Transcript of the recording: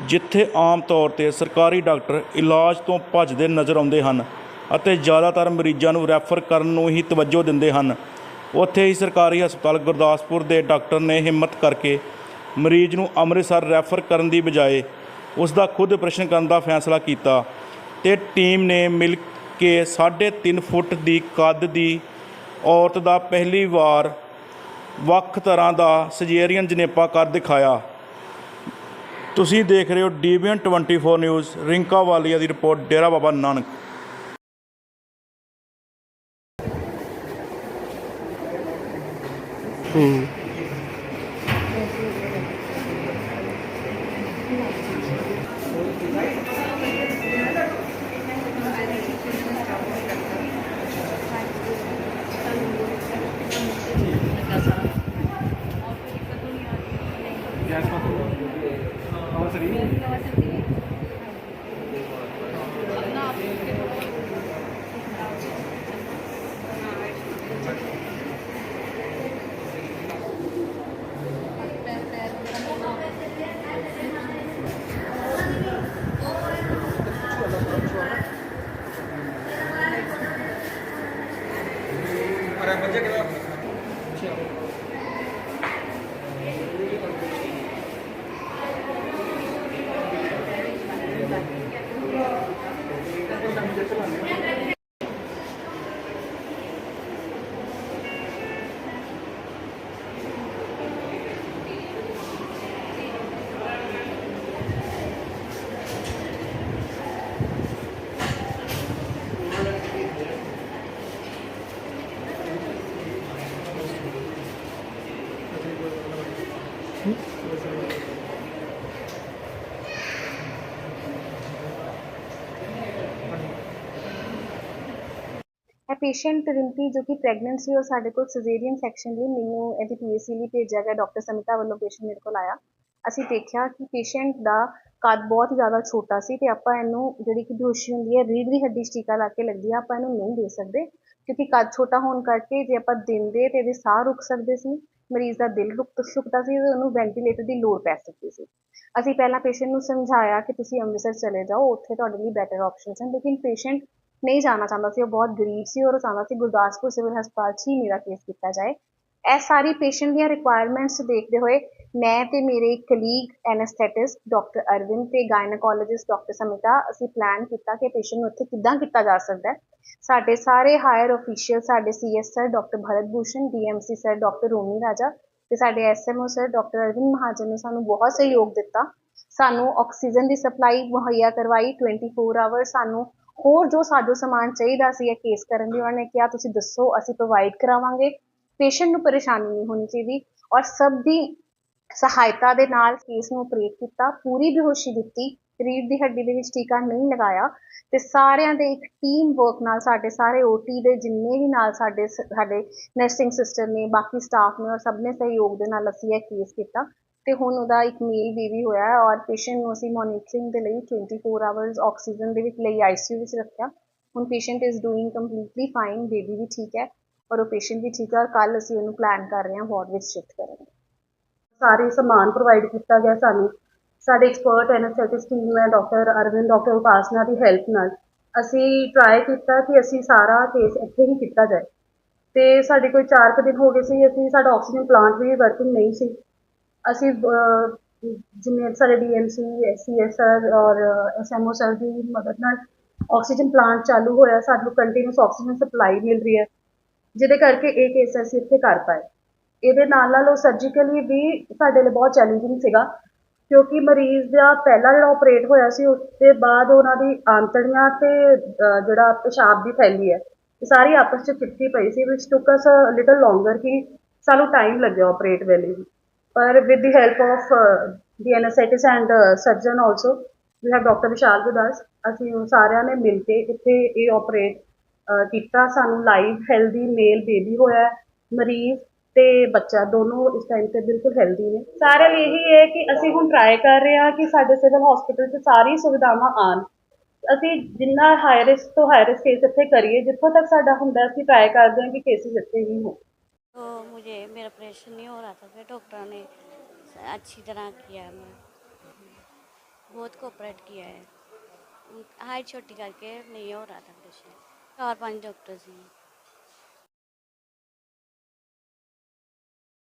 ਜਿੱਥੇ ਆਮ ਤੌਰ ਤੇ ਸਰਕਾਰੀ ਡਾਕਟਰ ਇਲਾਜ ਤੋਂ ਭੱਜਦੇ ਨਜ਼ਰ ਆਉਂਦੇ ਹਨ ਅਤੇ ਜ਼ਿਆਦਾਤਰ ਮਰੀਜ਼ਾਂ ਨੂੰ ਰੈਫਰ ਕਰਨ ਨੂੰ ਹੀ ਤਵੱਜੋ ਦਿੰਦੇ ਹਨ। ਉੱਥੇ ਹੀ ਸਰਕਾਰੀ ਹਸਪਤਾਲ ਗੁਰਦਾਸਪੁਰ ਦੇ ਡਾਕਟਰ ਨੇ ਹਿੰਮਤ ਕਰਕੇ ਮਰੀਜ਼ ਨੂੰ ਅੰਮ੍ਰਿਤਸਰ ਰੈਫਰ ਕਰਨ ਦੀ ਬਜਾਏ ਉਸ ਦਾ ਖੁਦ ਆਪਰੇਸ਼ਨ ਕਰਨ ਦਾ ਫੈਸਲਾ ਕੀਤਾ ਤੇ ਟੀਮ ਨੇ ਮਿਲ ਕੇ 3.5 ਫੁੱਟ ਦੀ ਕੱਦ ਦੀ ਔਰਤ ਦਾ ਪਹਿਲੀ ਵਾਰ ਵੱਖ ਤਰ੍ਹਾਂ ਦਾ ਸਜੇਰੀਅਨ ਜਨੇਪਾ ਕਰ ਦਿਖਾਇਆ। ਤੁਸੀਂ ਦੇਖ ਰਹੇ ਹੋ ਡੀਬੀਐਨ 24 ਨਿਊਜ਼ ਰਿੰਕਾ ਵਾਲੀਆ ਦੀ ਰਿਪੋਰਟ ਡੇਰਾ ਬਾਬਾ ਨਾਨਕ। అవసరం 응? ਇਹ ਪੇਸ਼ੈਂਟ ਰਿੰਪੀ ਜੋ ਕਿ ਪ੍ਰੈਗਨੈਂਟ ਸੀ, ਉਹ ਸਾਡੇ ਕੋਲ ਸਿਜ਼ੇਰੀਅਨ ਸੈਕਸ਼ਨ ਲਈ ਮੈਨੂੰ ਇਹਦੀ ਪੀਐਸਸੀ ਲਈ ਭੇਜਿਆ ਗਿਆ ਡਾਕਟਰ ਸਮਿਤਾ ਵੱਲੋਂ ਪੇਸ਼ੈਂਟ ਮੇਰੇ ਕੋਲ ਆਇਆ। ਅਸੀਂ ਦੇਖਿਆ ਕਿ ਪੇਸ਼ੈਂਟ ਦਾ ਕੱਦ ਬਹੁਤ ਜ਼ਿਆਦਾ ਛੋਟਾ ਸੀ ਤੇ ਆਪਾਂ ਇਹਨੂੰ ਜਿਹੜੀ ਕਿ ਬੇਹੋਸ਼ੀ ਹੁੰਦੀ ਹੈ, ਰੀੜ੍ਹ ਦੀ ਹੱਡੀ 'ਚ ਟੀਕਾ ਲਾ ਕੇ ਲੱਗਦੀ ਆ, ਆਪਾਂ ਇਹਨੂੰ ਨਹੀਂ ਦੇ ਸਕਦੇ ਕਿਉਂਕਿ ਕੱਦ ਛੋਟਾ ਹੋਣ ਕਰਕੇ ਜੇ ਆਪਾਂ ਦਿੰਦੇ ਤੇ ਇਹਦੇ ਸਾਹ ਰੁਕ ਸਕਦੇ ਸੀ, ਮਰੀਜ਼ ਦਾ ਦਿਲ ਰੁਕ ਸਕਦਾ ਸੀ ਤੇ ਉਹਨੂੰ ਵੈਂਟੀਲੇਟਰ ਦੀ ਲੋੜ ਪੈ ਸਕਦੀ ਸੀ। ਅਸੀਂ ਪਹਿਲਾਂ ਪੇਸ਼ੈਂਟ ਨੂੰ ਸਮਝਾਇਆ ਕਿ ਤੁਸੀਂ ਅੰਮ੍ਰਿਤਸਰ ਚਲੇ ਜਾਓ, ਉੱਥੇ ਤੁਹਾਡੇ ਲਈ ਬੈਟਰ ਆਪਸ਼ਨਸ ਹਨ, ਲੇਕਿਨ ਪੇਸ਼ੈਂਟ ਨਹੀਂ ਜਾਣਾ ਚਾਹੁੰਦਾ ਸੀ, ਉਹ ਬਹੁਤ ਗਰੀਬ ਸੀ ਔਰ ਉਹ ਚਾਹੁੰਦਾ ਸੀ ਗੁਰਦਾਸਪੁਰ ਸਿਵਲ ਹਸਪਤਾਲ 'ਚ ਹੀ ਮੇਰਾ ਕੇਸ ਕੀਤਾ ਜਾਏ। ਇਹ ਸਾਰੀ ਪੇਸ਼ੈਂਟ ਦੀਆਂ ਰਿਕੁਆਇਰਮੈਂਟਸ ਦੇਖਦੇ ਹੋਏ ਮੈਂ ਤੇ ਮੇਰੇ ਕਲੀਗ ਐਨਸਥੈਟਿਸਟ ਡਾਕਟਰ ਅਰਵਿੰਦ ਤੇ ਗਾਇਨੋਕੋਲੋਜਿਸਟ ਡਾਕਟਰ ਸਮਿਤਾ ਅਸੀਂ ਪਲਾਨ ਕੀਤਾ ਕਿ ਪੇਸ਼ੈਂਟ ਨੂੰ ਉੱਥੇ ਕਿੱਦਾਂ ਕੀਤਾ ਜਾ ਸਕਦਾ ਹੈ। ਸਾਡੇ ਸਾਰੇ ਹਾਇਰ ਅਫੀਸ਼ੀਅਲ ਸਾਡੇ CS sir doctor Bharat Bhushan DMC sir doctor Romi Raja ਤੇ ਸਾਡੇ SMO sir doctor Arvind Mahajan ਨੇ ਸਾਨੂੰ ਬਹੁਤ ਸਹਿਯੋਗ ਦਿੱਤਾ। ਸਾਨੂੰ ਆਕਸੀਜਨ ਦੀ ਸਪਲਾਈ ਮੁਹੱਈਆ ਕਰਵਾਈ 24 ਆਵਰ ਸਾਨੂੰ ਹੋਰ ਜੋ ਸਾਜੋ ਸਮਾਨ ਚਾਹੀਦਾ ਸੀ ਇਹ ਕੇਸ ਕਰਨ ਲਈ ਉਹਨਾਂ ਨੇ ਕਿਹਾ, ਤੁਸੀਂ ਦੱਸੋ, ਅਸੀਂ ਪ੍ਰੋਵਾਈਡ ਕਰਾਵਾਂਗੇ। ਪੇਸ਼ੈਂਟ ਨੂੰ ਪਰੇਸ਼ਾਨੀ ਨਹੀਂ ਹੋਣੀ ਚਾਹੀਦੀ ਔਰ ਸਭ ਦੀ ਸਹਾਇਤਾ ਦੇ ਨਾਲ ਕੇਸ ਨੂੰ ਆਪਰੇਟ ਕੀਤਾ, ਪੂਰੀ ਬੇਹੋਸ਼ੀ ਦਿੱਤੀ, ਰੀੜ੍ਹ ਦੀ ਹੱਡੀ ਦੇ ਵਿੱਚ ਟੀਕਾ ਨਹੀਂ ਲਗਾਇਆ ਤੇ ਸਾਰਿਆਂ ਦੇ ਇੱਕ ਟੀਮ ਵਰਕ ਨਾਲ ਸਾਡੇ ਸਾਰੇ ਓਟੀ ਦੇ ਜਿੰਨੇ ਵੀ ਨਾਲ ਸਾਡੇ ਸਾਡੇ ਨਰਸਿੰਗ ਸਿਸਟਰ ਨੇ, ਬਾਕੀ ਸਟਾਫ ਨੇ ਔਰ ਸਭ ਨੇ ਸਹਿਯੋਗ ਦੇ ਨਾਲ ਅਸੀਂ ਇਹ ਕੇਸ ਕੀਤਾ। ਤੇ ਹੁਣ ਉਹਦਾ ਇੱਕ ਮੇਲ ਬੇਬੀ ਹੋਇਆ ਹੈ ਔਰ ਪੇਸ਼ੈਂਟ ਨੂੰ ਅਸੀਂ ਮੋਨੀਟਰਿੰਗ ਦੇ ਲਈ 24 ਆਵਰਸ ਆਕਸੀਜਨ ਦੇ ਵਿੱਚ ਲਈ ਆਈਸੀਯੂ ਵਿੱਚ ਰੱਖਿਆ। ਹੁਣ patient is doing completely fine baby ਵੀ ਠੀਕ ਹੈ ਔਰ ਉਹ ਪੇਸ਼ੈਂਟ ਵੀ ਠੀਕ ਹੈ ਔਰ ਕੱਲ ਅਸੀਂ ਉਹਨੂੰ ਪਲਾਨ ਕਰ ਰਹੇ ਹਾਂ ਵਾਰਡ ਵਿੱਚ ਸ਼ਿਫਟ ਕਰਨ ਦਾ। ਸਾਰੇ ਸਮਾਨ ਪ੍ਰੋਵਾਈਡ ਕੀਤਾ ਗਿਆ ਸਾਨੂੰ। ਸਾਡੇ ਐਕਸਪਰਟ ਐਨਸਥੈਟਿਸਟ ਟੀਮ ਹੈ ਡਾਕਟਰ ਅਰਵਿੰਦ ਡਾਕਟਰ ਉਪਾਸਨਾ ਦੀ ਹੈਲਪ ਨਾਲ। ਅਸੀਂ ਟਰਾਈ ਕੀਤਾ ਕਿ ਅਸੀਂ ਸਾਰਾ ਕੇਸ ਇੱਥੇ ਹੀ ਕੀਤਾ ਜਾਏ। ਤੇ ਸਾਡੇ ਕੋਈ 4 ਕੁ ਦਿਨ ਹੋ ਗਏ ਸੀ, ਅਸੀਂ ਸਾਡਾ ਆਕਸੀਜਨ ਪਲਾਂਟ ਵੀ ਵਰਕਿੰਗ ਨਹੀਂ ਸੀ। ਅਸੀਂ ਜਿਵੇਂ ਸਾਡੇ ਡੀਐਮਸੀ ਐਸਸੀਐਸਆਰ ਔਰ ਐਸਐਮਓ ਸਰ ਦੀ ਮਦਦ ਨਾਲ ਆਕਸੀਜਨ ਪਲਾਂਟ ਚਾਲੂ ਹੋਇਆ, ਸਾਨੂੰ ਕੰਟੀਨਿਊਸ ਆਕਸੀਜਨ ਸਪਲਾਈ ਮਿਲ ਰਹੀ ਹੈ, ਜਿਹਦੇ ਕਰਕੇ ਇਹ ਕੇਸ ਅਸੀਂ ਇੱਥੇ ਕਰ ਪਾਏ। ਇਹਦੇ ਨਾਲ ਨਾਲ ਉਹ ਸਰਜੀਕਲੀ ਵੀ ਸਾਡੇ ਲਈ ਬਹੁਤ ਚੈਲੰਜਿੰਗ ਸੀਗਾ, ਕਿਉਂਕਿ ਮਰੀਜ਼ ਦਾ ਪਹਿਲਾ ਜਿਹੜਾ ਆਪਰੇਟ ਹੋਇਆ ਸੀ ਉਸ ਦੇ ਬਾਅਦ ਉਹਨਾਂ ਦੀ ਆਂਤੜੀਆਂ ਤੇ ਜਿਹੜਾ ਪਿਸ਼ਾਬ ਦੀ ਥੈਲੀ ਹੈ, ਇਹ ਸਾਰੀ ਆਪਸ ਚ ਚਿਪਕੀ ਪਈ ਸੀ ਵਿਚ ਟੁੱਕ ਅਸ ਲਿਟਲ ਲੌਂਗਰ ਕਿ ਸਾਨੂੰ ਟਾਈਮ ਲੱਗਿਆ ਆਪਰੇਟ ਵੇਲੇ ਵੀ ਪਰ with the help of the anaesthetist and surgeon also we have doctor Vishal Gudas ਅਸੀਂ ਉਹ ਸਾਰਿਆਂ ਨੇ ਮਿਲ ਕੇ ਇੱਥੇ ਇਹ ਆਪਰੇਟ ਕੀਤਾ। ਸਾਨੂੰ ਲਾਈਵ ਹੈਲਦੀ ਮੇਲ ਬੇਬੀ ਹੋਇਆ ਮਰੀਜ਼ ਤੇ ਬੱਚਾ। ਦੋਨੋਂ ਇਸ ਟਾਈਮ ਤੇ ਬਿਲਕੁਲ ਹੈਲਦੀ ਨੇ। ਸਾਰਿਆਂ ਲਈ ਇਹੀ ਹੈ ਕਿ ਅਸੀਂ ਹੁਣ ਟਰਾਈ ਕਰ ਰਹੇ ਹਾਂ ਕਿ ਸਾਡੇ ਸਿਵਲ ਹਸਪੀਟਲ 'ਚ ਸਾਰੀ ਸੁਵਿਧਾਵਾਂ ਆਣ ਅਸੀਂ ਜਿੰਨਾ ਹਾਈ ਰਿਸਕ ਤੋਂ ਹਾਈ ਰਿਸਕ ਕੇਸ ਇੱਥੇ ਕਰੀਏ, ਜਿੱਥੋਂ ਤੱਕ ਸਾਡਾ ਹੁੰਦਾ ਅਸੀਂ ਟਰਾਈ ਕਰਦੇ ਹਾਂ ਕਿ ਕੇਸਿਸ ਇੱਥੇ ਹੀ ਹੋਣ। तो मुझे, मेरा ऑपरेशन नहीं हो रहा था, फिर डॉक्टर ने अच्छी तरह किया मैं बहुत कोऑपरेट किया है। हाइट छोटी करके नहीं हो रहा था ऑपरेशन चार पाँच डॉक्टर्स सी